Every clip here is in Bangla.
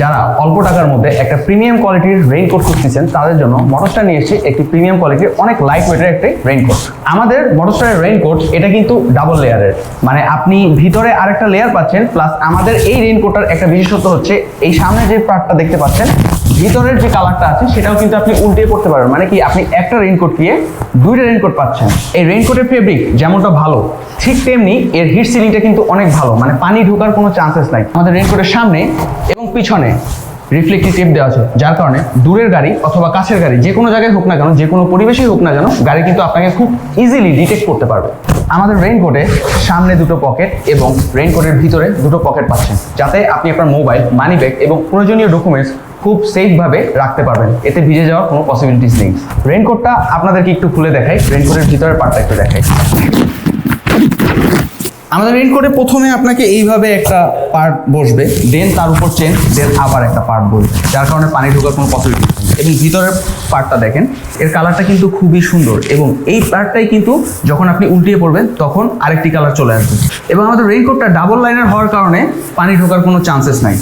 যারা অল্প টাকার মধ্যে একটা প্রিমিয়াম কোয়ালিটির রেইনকোট খুঁজতেছেন, তাদের জন্য মোটরস্টার নিয়ে এসেছে একটি প্রিমিয়াম কোয়ালিটির অনেক লাইট ওয়েটের একটি রেইনকোট আমাদের মোটরস্টারের রেইনকোট এটা কিন্তু ডাবল লেয়ারের মানে আপনি ভিতরে আরেকটা লেয়ার পাচ্ছেন প্লাস আমাদের এই রেইনকোটার একটা বিশেষত্ব হচ্ছে, এই সামনে যে পার্টটা দেখতে পাচ্ছেন, ভিতরের যে কালারটা আছে, সেটাও কিন্তু আপনি উল্টিয়ে পড়তে পারবেন। মানে কি, আপনি একটা রেইনকোট দিয়ে দুইটা রেইনকোট পাচ্ছেন। এই রেইনকোটের ফেব্রিক যেমনটা ভালো, ঠিক তেমনি এর হিট সিলিংটা কিন্তু অনেক ভালো। মানে পানি ঢোকার কোনো চান্সেস নাই। আমাদের রেইনকোটের সামনে এবং পিছনে রিফ্লেক্টিভ টেপ দেওয়া আছে। যার কারণে দূরের গাড়ি অথবা কাছের গাড়ি, যে কোনো জায়গায় হোক না কেন, যে কোনো পরিবেশেই হোক না কেন, গাড়ি কিন্তু আপনাকে খুব ইজিলি ডিটেক্ট করতে পারবে। আমাদের রেইনকোটে সামনে দুটো পকেট এবং রেইনকোটের ভিতরে দুটো পকেট পাচ্ছেন, যাতে আপনি আপনার মোবাইল মানি ব্যাগ এবং প্রয়োজনীয় ডকুমেন্টস খুব সেফভাবে রাখতে পারবেন। এতে ভিজে যাওয়ার কোনো পসিবিলিটিস নেই। রেইনকোটটা আপনাদেরকে একটু খুলে দেখাই। রেইনকোটের ভিতরের পার্টটা একটু দেখাই। আমাদের রেইনকোটে প্রথমে আপনাকে এইভাবে একটা পার্ট বসবে দেন তার উপর চেন দেন আবার একটা পার্ট বসবে, যার কারণে পানি ঢোকার কোনো পসিবিলিটি এবং ভিতরের পার্টটা দেখেন, এর কালারটা কিন্তু খুবই সুন্দর এবং এই পার্টটাই কিন্তু যখন আপনি উল্টিয়ে পড়বেন, তখন আরেকটি কালার চলে আসবে। এবং আমাদের রেইনকোটটা ডাবল লাইনের হওয়ার কারণে পানি ঢোকার কোনো চান্সেস নাই।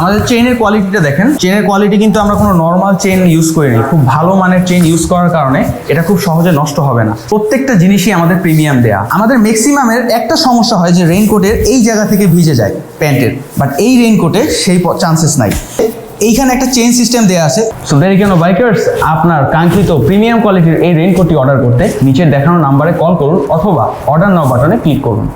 আমাদের চেইনের কোয়ালিটিটা দেখেন চেনের কোয়ালিটি কিন্তু আমরা কোনো নর্মাল চেন ইউজ করিনি, খুব ভালো মানের চেন ইউজ করার কারণে এটা খুব সহজে নষ্ট হবে না। প্রত্যেকটা জিনিসই আমাদের প্রিমিয়াম দেয়া। আমাদের ম্যাক্সিমামের একটা সমস্যা হয় যে রেইনকোটের এই জায়গা থেকে ভিজে যায় প্যান্টের। বাট এই রেইনকোটে সেই চান্সেস নাই। এইখানে একটা চেন সিস্টেম দেওয়া আছে। সো দেরি কেন বাইকার্স আপনার কাঙ্ক্ষিত প্রিমিয়াম কোয়ালিটির এই রেইনকোটটি অর্ডার করতে নিচের দেখানো নাম্বারে কল করুন অথবা অর্ডার নাও বাটনে ক্লিক করুন।